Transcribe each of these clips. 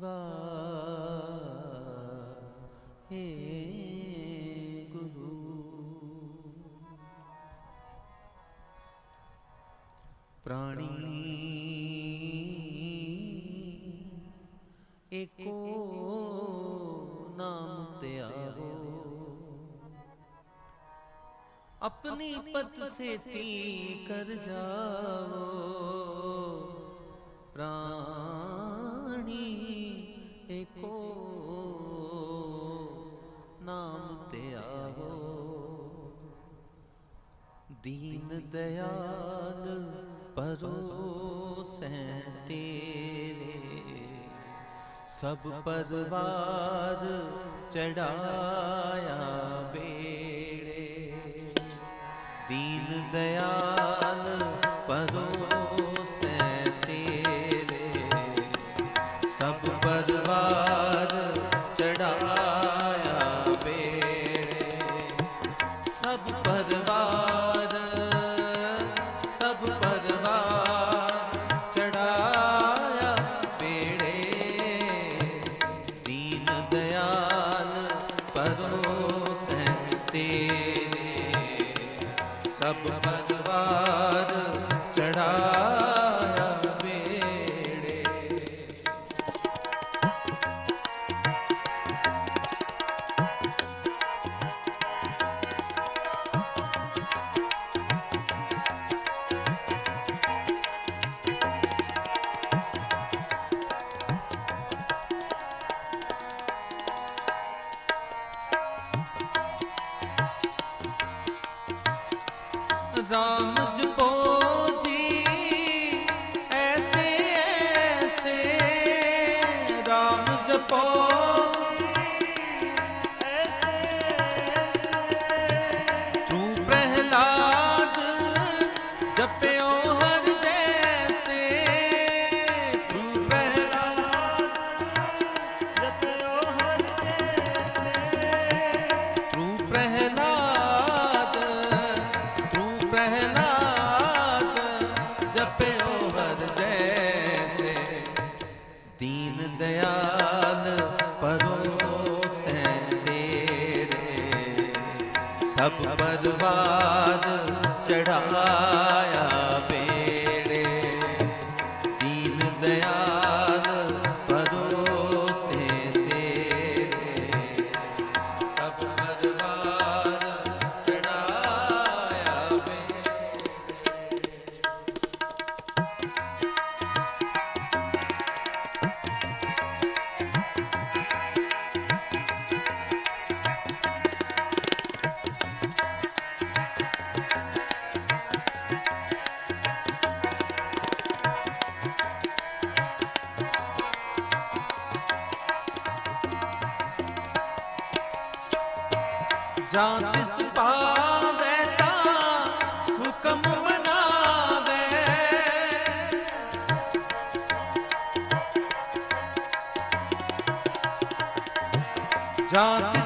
ਵਾਹਿਗੁਰੂ ਪ੍ਰਾਣੀ ਏਕੋ ਨਾਮ ਧਿਆਵੋ। ਆਪਣੀ ਪਤ ਸੇਤੀ ਕਰ ਜਾਵੋ। ਪ੍ਰਾਣੀ ਏਕੋ ਨਾਮ ਧਿਆਵੋ ਦੀਨ ਦਇਆਲ ਪਰੋਸੈ ਤੇਰੇ ਸਭ ਪਰਵਾਰ ਚੜਾਇਆ ਬੇੜੇ ਦੀਨ ਦਇਆਲ ਪਰੋਸੈ ਸਭ ਪਰਵਾਰ ਚੜਾਇਆ ਬੇੜੇ ਸਭ ਪਰਵਾਰ ਸਭ ਪਰਵਾਰ ਚੜਾਇਆ ਬੇੜੇ ਦੀਨ ਦਇਆਲ ਪਰੋਸੈ ਤੇਰੇ। ਸਭ ਪਰਵਾਰ ਰਾਮ ਜਪੋ। ਜਾਂ ਤਿਸ ਪਾਵੇ ਤਾਂ ਹੁਕਮ ਮਨਾਵੇ। ਜਾਂ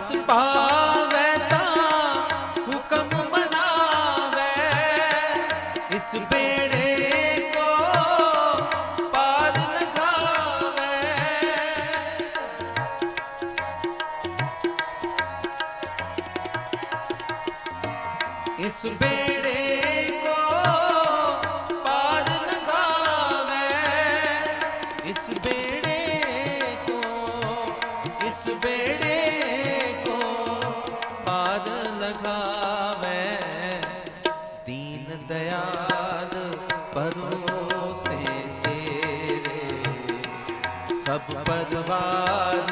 ਇਸ ਬੇੜੇ ਕੋ ਪਾਰ ਲਗਾਵੇ ਇਸ ਬੇੜੇ ਕੋ, ਇਸ ਬੇੜੇ ਕੋ ਪਾਰ ਲਗਾਵੇ ਦੀਨ ਦਇਆਲ ਪਰੋਸੇ ਤੇਰੇ। ਸਭ ਪਰਵਾਰ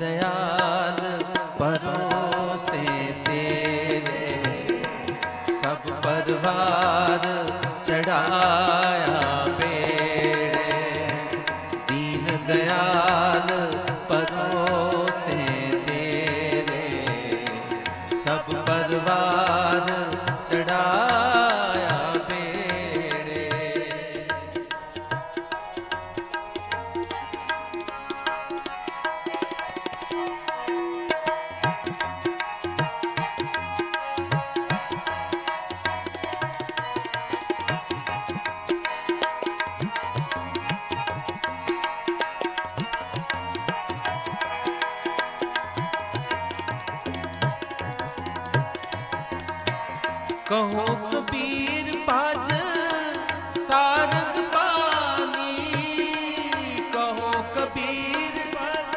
दयाल परोसे तेरे सब परिवार चढ़ाया पेड़े दीन दयाल परोसे तेरे सब परिवार ਕਬੀਰ ਪਦ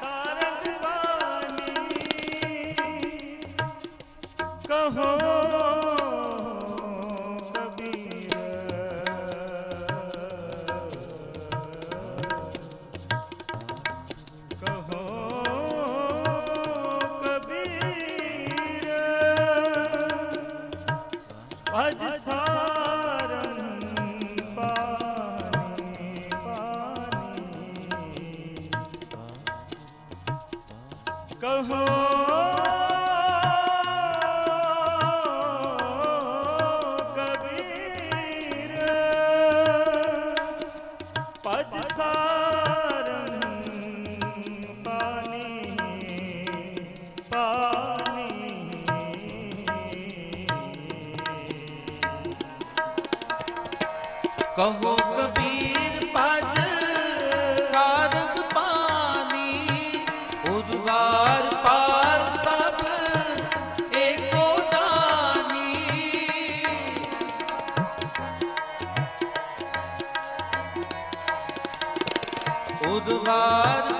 ਸਾਰੰਗ ਪਾਣੀ ਕਹੋ ਅਜ ਸਾ ਕਹੋ ਕਬੀਰ ਪਾਜ ਸਾਰੰਗ ਪਾਣੀ ਦਾਨੀ। ਉਦਵਾਰ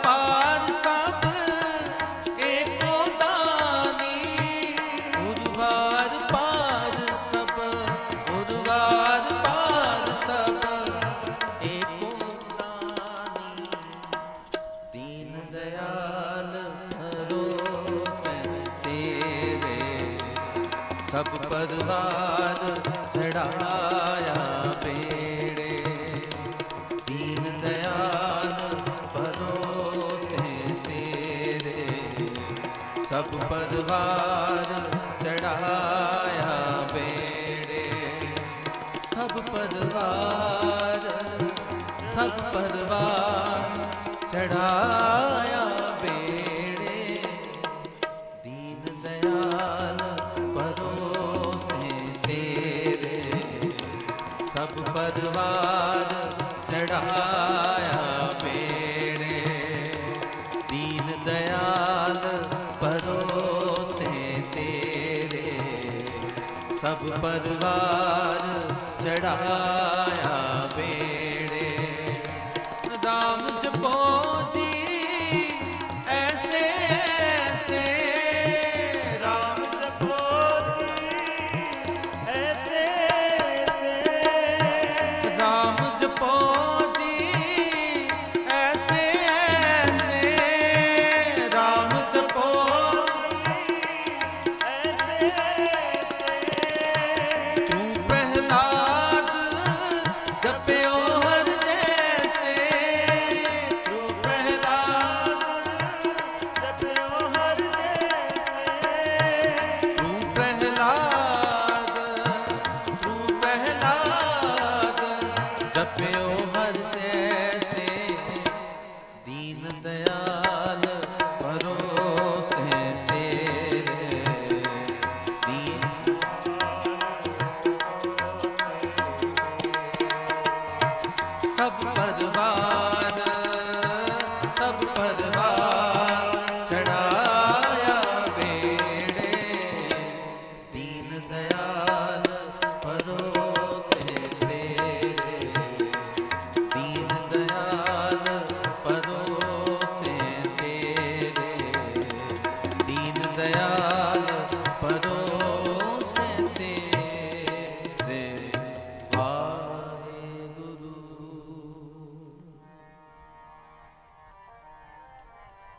ਸਭ ਪਰਵਾਰ ਚੜਾਇਆ ਬੇੜੇ, ਦੀਨ ਦਿਆਲ ਪਰੋਸੇ ਤੇਰੇ। ਸਭ ਪਰਵਾਰ ਚੜਾਇਆ ਬੇੜੇ, ਦੀਨ ਦਿਆਲ ਪਰੋਸੇ ਤੇਰੇ। ਸਭ ਪਰਵਾਰ ਚੜਾਇਆ